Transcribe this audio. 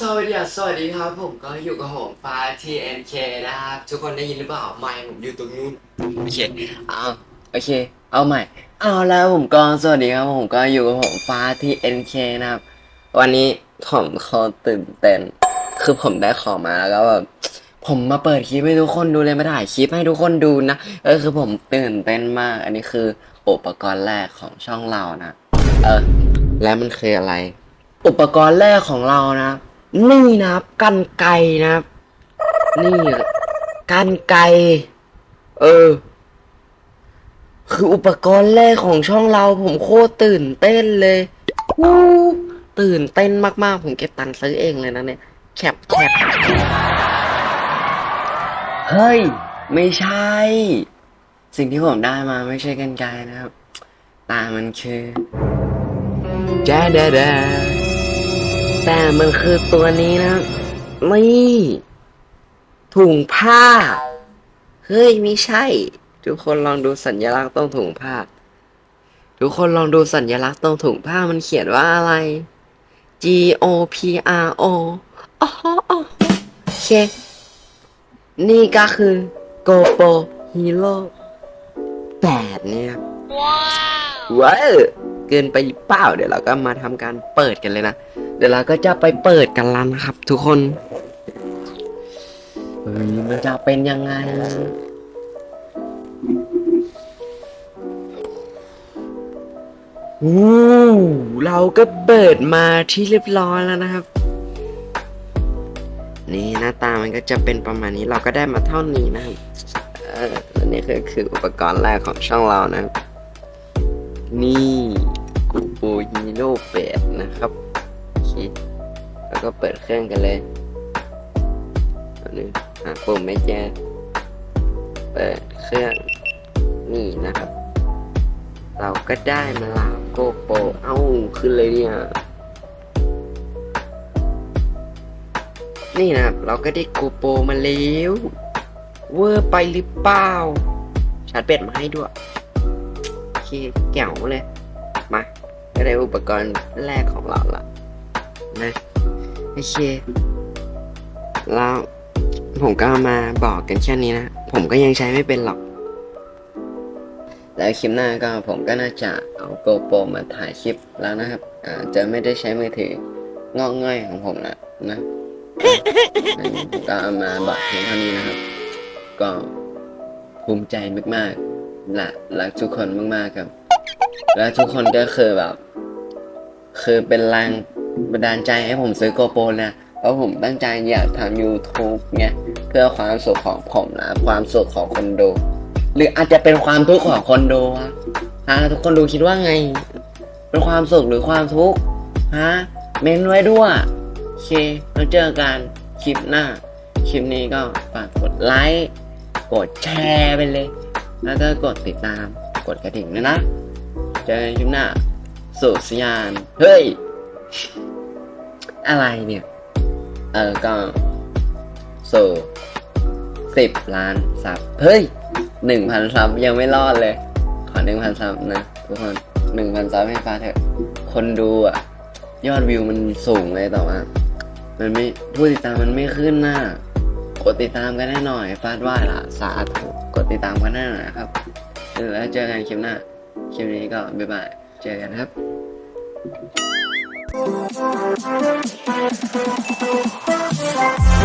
สวัสดีครับสวัสดีครับผมก็อยู่กับผมฟ้า TNK นะครับทุกคนได้ยินหรือเปล่าไมค์ผมอยู่ตรงนู้นโอเคเอาโอเค เอาใหม่ เอาแล้วผมก็สวัสดีครับผมก็อยู่กับผมฟ้า TNK นะครับ วันนี้ผมเขาตื่นเต้นคือผมได้ขอมาแล้วก็แบบผมมาเปิดคลิปให้ทุกคนดูเลยมาถ่ายคลิปให้ทุกคนดูนะเออคือผมตื่นเต้นมาก อันนี้คืออุปกรณ์แรกของช่องเรานะ เออ แล้วมันคืออะไร อุปกรณ์แรกของเรานะ นี่นะครับกันไกนะครับ นี่กันไกเออ คืออุปกรณ์แรกของช่องเราผมโคตรตื่นเต้นเลยวู้ตื่นเต้นมาก ๆ ผมเก็บตังค์ซื้อเองเลยนะเนี่ย แคปแคปเฮ้ย ไม่ใช่ สิ่งที่ผมได้มาไม่ใช่กันไกนะครับ ตามันคือแจ๊ดแด แต่มันคือตัวนี้นะนี่ถุงผ้า เฮ้ยไม่ใช่ ทุกคนลองดูสัญลักษณ์ตรงถุงผ้า ทุกคนลองดูสัญลักษณ์ตรงถุงผ้ามันเขียนว่าอะไร G O P R O อ๋ออ๋อโอเค นี่ก็คือ GoPro Hero 8เนี่ยครับว้าวเกินไปเปล่าเดี๋ยวเราก็มาทำการเปิดกันเลยนะ เดี๋ยวเราก็จะไปเปิดกันแล้วนะครับ ทุกคนเฮ้ยมันจะเป็นยังไงอู้เราก็เปิดมาที่เรียบร้อยแล้วนะครับ นี่หน้าตามันก็จะเป็นประมาณนี้เราก็ได้มาเท่านี้นะครับเออและนี่คือคืออุปกรณ์แรกของช่องเรานะครับ นี่กูปูฮีโร่เป็ดนะครับ แล้วก็เปิดเครื่องกันเลยอันนึงหาปุ่มไม่เจอเปิดเครื่องนี่นะครับ เราก็ได้มาล้วโกโปเอ้าขึ้นเลยเนี่ยนี่นะครับ เราก็ได้โกโปมาแล้วเวอร์ไปหรือเปล่าชาร์จแบตมาให้ด้วยโอเคแก๋วเลยมาก็ได้อุปกรณ์แรกของเราละ นะโอเค แล้วผมก็มาบอกกันแค่นี้นะ ผมก็ยังใช้ไม่เป็นหรอก แล้วคลิปหน้าก็ผมก็น่าจะเอาโกโปรมาถ่ายคลิปแล้วนะครับอ่าจะไม่ได้ใช้มือถืองอกง่อยของผมละนะผมก็เอามาบอกเพียงเท่านี้นะครับ ก็ภูมิใจมากๆละรักทุกคนมากๆครับ และทุกคนก็คือแบบ คือเป็นแรง บันดาลใจให้ผมซื้อโกโปรนะเพราะผมตั้งใจอยากทำ YouTube ไงเพื่อความสุขของผมนะความสุขของคนดูหรืออาจจะเป็นความทุกข์ของคนดูฮะทุกคนดูคิดว่าไง เป็นความสุขหรือความทุกข์ฮะเมนไว้ด้วยโอเคแล้วเจอกันคลิปหน้า คลิปนี้ก็ฝากกดไลค์กดแชร์ไปเลย แล้วก็กดติดตามกดกระดิ่งด้วยนะ เจอกันคลิปหน้าสุสยาน เฮ้ย อะไรเนี่ย เออก็สู่สิบล้านซับ เฮ้ยหนึ่งพันซับยังไม่รอดเลย ขอหนึ่งพันซับนะทุกคนหนึ่งพันซับให้ฟ้าเถอะ คนดูอะ ยอดวิวมันสูงเลยแต่ว่ามันไม่ผู้ติดตามมันไม่ขึ้นน่ะกดติดตามกันให้หน่อย ฟาดว่าละสาธุกดติดตามกันให้หน่อยนครับแล้วเจอกันคลิปหน้า คลิปนี้ก็บ๊ายบาย เจอกันครับ Thank you.